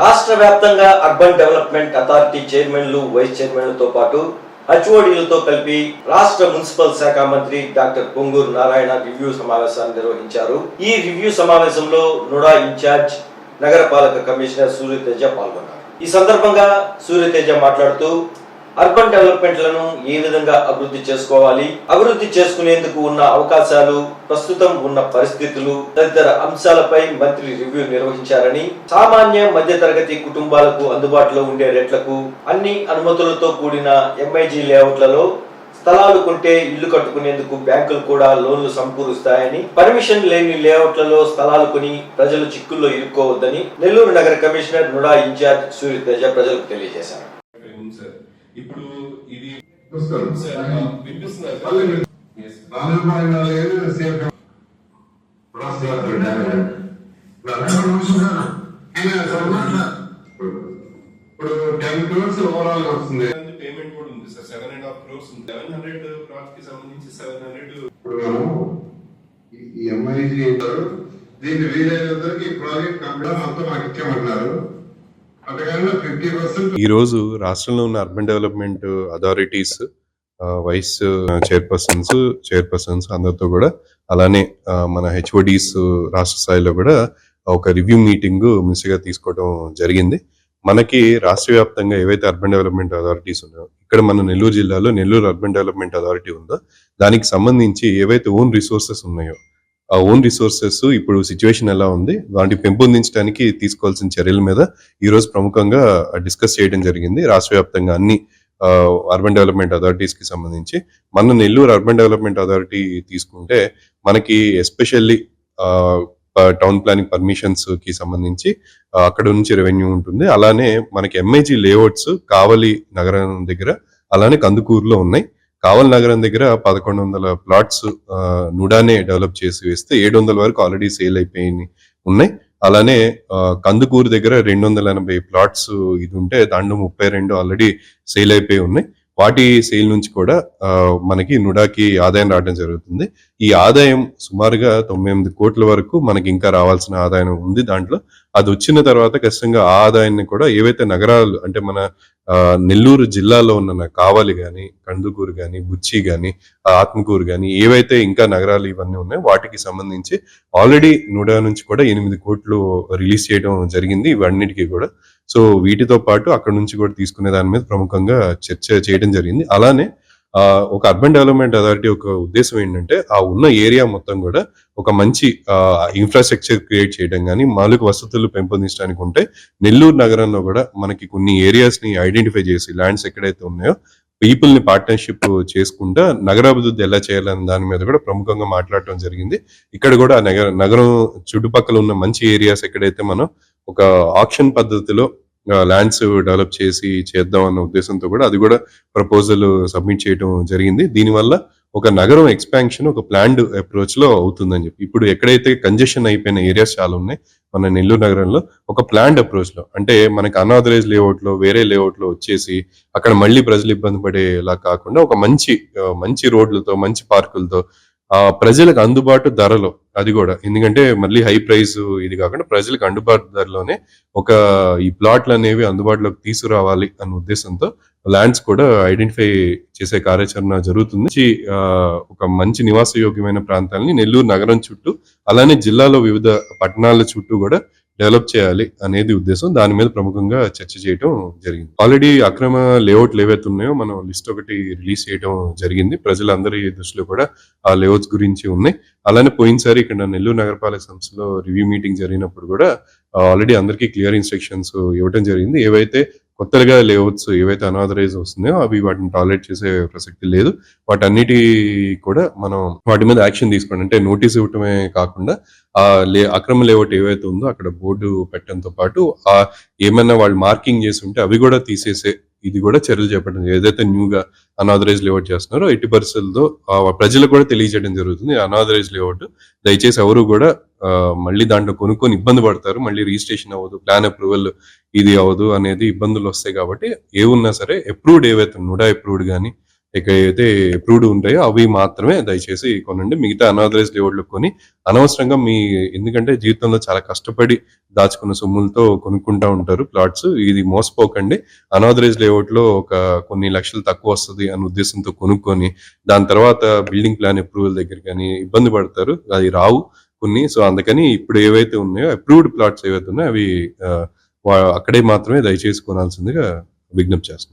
రాష్ట్ర వ్యాప్తంగా urban development authority చైర్మన్లు వైస్ చైర్మన్లతో పాటు హెచ్ఓడీలతో కలిపి రాష్ట్ర మున్సిపల్ శాఖ మంత్రి డాక్టర్ పొంగూరు నారాయణ రివ్యూ సమావేశాన్ని నిర్వహించారు. ఈ రివ్యూ సమావేశంలో నుడా ఇన్ఛార్జ్ నగరపాలక కమిషనర్ సూర్యతేజ పాల్గొన్నారు. ఈ సందర్భంగా సూర్యతేజ మాట్లాడుతూ అర్బన్ డెవలప్మెంట్లను ఏ విధంగా అభివృద్ధి చేసుకోవాలి? అభివృద్ధి చేసుకునేందుకు ఉన్న అవకాశాలు ప్రస్తుతం ఉన్న పరిస్థితులు తదితర అంశాలపై మంత్రి రివ్యూ నిర్వహించారని సామాన్య మధ్యతరగతి కుటుంబాలకు అందుబాటులో ఉండే రేట్లకు అన్ని అనుమతులతో కూడిన ఎంఐజీ లేఅవుట్లలో స్థలాలు కొంటే ఇల్లు కట్టుకునేందుకు బ్యాంకులు కూడా లోన్లు సమకూరుస్తాయని పర్మిషన్ లేని లేఅవుట్లలో స్థలాలు కొని ప్రజలు చిక్కుల్లో ఇరుక్కోవద్దని నెల్లూరు నగర కమిషనర్ నుడా ఇన్ఛార్జ్ సూర్యతేజ ప్రజలకు తెలియజేశారు. ఇప్పుడు ఇది ఇప్పుడు టెన్ క్రోర్స్ ఓవరాల్గా వస్తుంది. పేమెంట్ కూడా ఉంది sir. Seven and half crores ఉంది. సెవెన్ హండ్రెడ్కి సంబంధించి సెవెన్ హండ్రెడ్ ఇప్పుడు ఈ- ఎంఐజీ దీన్ని వీలైనందరికి ఈ ప్రాజెక్ట్ కంప్లీట్ అంతా మాకు ఇచ్చామంటున్నారు ఈరోజు ఈ రోజు రాష్ట్రంలో ఉన్న urban development authorities vice chairpersons chairpersons అందరితో కూడా అలానే మన హెచ్ఓడిస్ రాష్ట్ర స్థాయిలో కూడా ఒక రివ్యూ మీటింగ్ మిస్గా తీసుకోవడం జరిగింది. మనకి రాష్ట్ర వ్యాప్తంగా ఏవైతే అర్బన్ డెవలప్మెంట్ అథారిటీస్ ఉన్నాయో ఇక్కడ మన నెల్లూరు జిల్లాలో నెల్లూరు అర్బన్ డెవలప్మెంట్ అథారిటీ ఉందో దానికి సంబంధించి ఏవైతే ఓన్ రిసోర్సెస్ ఉన్నాయో ఓన్ రిసోర్సెస్ ఇప్పుడు సిచ్యువేషన్ ఎలా ఉంది వాటిని పెంపొందించడానికి తీసుకోవాల్సిన చర్యల మీద ఈ రోజు ప్రముఖంగా డిస్కస్ చేయడం జరిగింది. రాష్ట్ర వ్యాప్తంగా అన్ని అర్బన్ డెవలప్మెంట్ అథారిటీస్కి సంబంధించి. మన నెల్లూరు అర్బన్ డెవలప్మెంట్ అథారిటీ తీసుకుంటే మనకి ఎస్పెషల్లీ టౌన్ ప్లానింగ్ పర్మిషన్స్కి సంబంధించి అక్కడ నుంచి రెవెన్యూ ఉంటుంది. అలానే మనకి ఎంఐజీ లేఅవుట్స్ కావలి నగరం దగ్గర అలానే కందుకూరులో ఉన్నాయి. కావల్ నగరం దగ్గర పదకొండు వందల ప్లాట్స్ నుడానే డెవలప్ చేసి వేస్తే ఏడు వందల వరకు ఆల్రెడీ సేల్ అయిపోయి ఉన్నాయి. అలానే కందుకూరు దగ్గర రెండు వందల ఎనభై ప్లాట్స్ ఇది ఉంటే దాంట్లో ముప్పై రెండు ఆల్రెడీ సేల్ అయిపోయి ఉన్నాయి. వాటి సేల్ నుంచి కూడా మనకి నుడాకి ఆదాయం రావడం జరుగుతుంది. ఈ ఆదాయం సుమారుగా తొంభై ఎనిమిది కోట్ల వరకు మనకి ఇంకా రావాల్సిన ఆదాయం ఉంది దాంట్లో. అది వచ్చిన తర్వాత ఖచ్చితంగా ఆ ఆదాయాన్ని కూడా ఏవైతే నగరాలు అంటే మన నెల్లూరు జిల్లాలో ఉన్న కావలి కానీ కందుకూరు కానీ బుచ్చి కానీ ఆత్మకూరు కానీ ఏవైతే ఇంకా నగరాలు ఇవన్నీ ఉన్నాయో వాటికి సంబంధించి ఆల్రెడీ నూడా నుంచి కూడా ఎనిమిది కోట్లు రిలీజ్ చేయడం జరిగింది ఇవన్నిటికీ కూడా. సో వీటితో పాటు అక్కడ నుంచి కూడా తీసుకునే దాని మీద ప్రముఖంగా చర్చ చేయడం జరిగింది. అలానే ఒక అర్బన్ డెవలప్మెంట్ అథారిటీ ఒక ఉద్దేశం ఏంటంటే ఆ ఉన్న ఏరియా మొత్తం కూడా ఒక మంచి ఇన్ఫ్రాస్ట్రక్చర్ క్రియేట్ చేయడం కానీ మౌలిక వసతులు పెంపొందించడానికి ఉంటే నెల్లూరు నగరంలో కూడా మనకి కొన్ని ఏరియాస్ని ఐడెంటిఫై చేసి ల్యాండ్స్ ఎక్కడైతే ఉన్నాయో పీపుల్ని పార్ట్నర్షిప్ చేసుకుంటా నగరాభివృద్ధి ఎలా చేయాలనే దాని మీద కూడా ప్రముఖంగా మాట్లాడటం జరిగింది. ఇక్కడ కూడా నగర నగరం చుట్టుపక్కల ఉన్న మంచి ఏరియాస్ ఎక్కడైతే మనం ఒక ఆప్షన్ పద్ధతిలో ల్యాండ్స్ డెవలప్ చేసి చేద్దాం అన్న ఉద్దేశంతో కూడా అది కూడా ప్రపోజల్ సబ్మిట్ చేయడం జరిగింది. దీనివల్ల ఒక నగరం ఎక్స్పాన్షన్ ఒక ప్లాన్డ్ అప్రోచ్లో అవుతుందని చెప్పి. ఇప్పుడు ఎక్కడైతే కంజెషన్ అయిపోయిన ఏరియాస్ చాలా ఉన్నాయి మన నెల్లూరు నగరంలో ఒక ప్లాన్డ్ అప్రోచ్లో అంటే మనకి అనాథరైజ్ లేఅవుట్లో వేరే లేఅవుట్లో వచ్చేసి అక్కడ మళ్ళీ ప్రజలు ఇబ్బంది పడేలా కాకుండా ఒక మంచి మంచి రోడ్లతో మంచి పార్కులతో ఆ ప్రజలకు అందుబాటు ధరలో అది కూడా. ఎందుకంటే మళ్ళీ హై ప్రైస్ ఇది కాకుండా ప్రజలకు అందుబాటు ధరలోనే ఒక ఈ ప్లాట్లు అనేవి అందుబాటులోకి తీసుకురావాలి అన్న ఉద్దేశంతో ల్యాండ్స్ కూడా ఐడెంటిఫై చేసే కార్యాచరణ జరుగుతుంది. ఆ, ఒక మంచి నివాస యోగ్యమైన ప్రాంతాలని నెల్లూరు నగరం చుట్టూ అలానే జిల్లాలో వివిధ పట్టణాల చుట్టూ కూడా డెవలప్ చేయాలి అనేది ఉద్దేశం. దాని మీద ప్రముఖంగా చర్చ చేయడం జరిగింది. ఆల్రెడీ అక్రమ లేఅవుట్లు ఏవైతే ఉన్నాయో మనం లిస్ట్ ఒకటి రిలీజ్ చేయడం జరిగింది. ప్రజలందరి దృష్టిలో కూడా ఆ లేఅవుట్స్ గురించి ఉన్నాయి. అలానే పోయినసారి ఇక్కడ నెల్లూరు నగరపాలక సంస్థలో రివ్యూ మీటింగ్ జరిగినప్పుడు కూడా ఆల్రెడీ అందరికీ క్లియర్ ఇన్స్ట్రక్షన్స్ ఇవ్వడం జరిగింది. ఏవైతే కొత్తగా లేఅవుట్స్ ఏవైతే అనాథరైజ్ వస్తున్నాయో అవి వాటిని టాలరేట్ చేసే ప్రసక్తి లేదు. వాటన్నిటి కూడా మనం వాటి మీద యాక్షన్ తీసుకోండి. అంటే నోటీస్ ఇవ్వటమే కాకుండా ఆ లే అక్రమ లేఅవుట్ ఏవైతే ఉందో అక్కడ బోర్డు పెట్టడంతో పాటు ఆ ఏమైనా వాళ్ళు మార్కింగ్ చేసి ఉంటే అవి కూడా తీసేసే ఇది కూడా చర్యలు చేపట్టడం ఏదైతే న్యూగా అనాథరైజ్ లేఅవుట్ చేస్తున్నారో ఎట్టి పరిస్థితుల్లో ప్రజలకు కూడా తెలియజేయడం జరుగుతుంది. అనాథరైజ్ లేఅవుట్ దయచేసి ఎవరు కూడా మళ్ళీ దాంట్లో కొనుక్కొని ఇబ్బంది పడతారు. మళ్ళీ రిజిస్ట్రేషన్ అవ్వదు ప్లాన్ అప్రూవల్ ఇది అవ్వదు అనేది ఇబ్బందులు వస్తాయి కాబట్టి ఏ ఉన్నా సరే అప్రూవ్డ్ ఏవైతే నుడా అప్రూవ్డ్ కానీ ఇక్కడ అయితే అప్రూవ్డ్ ఉంటాయో అవి మాత్రమే దయచేసి కొనండి. మిగతా అనాథరైజ్ లేఅవుట్లు కొని అనవసరంగా మీ ఎందుకంటే జీవితంలో చాలా కష్టపడి దాచుకున్న సొమ్ములతో కొనుక్కుంటా ఉంటారు ప్లాట్స్ ఇది మోసపోకండి. అనాథరైజ్ లేఅవుట్లో ఒక కొన్ని లక్షలు తక్కువ వస్తుంది అనే ఉద్దేశంతో కొనుక్కొని దాని తర్వాత బిల్డింగ్ ప్లాన్ అప్రూవల్ దగ్గర కానీ ఇబ్బంది పడతారు. అది రావు. కొన్ని. సో అందుకని ఇప్పుడు ఏవైతే ఉన్నాయో అప్రూవ్డ్ ప్లాట్స్ ఏవైతే ఉన్నాయో అవి ఆ, అక్కడే మాత్రమే దయచేసి కొనాల్సిందిగా విజ్ఞప్తి చేస్తున్నాం.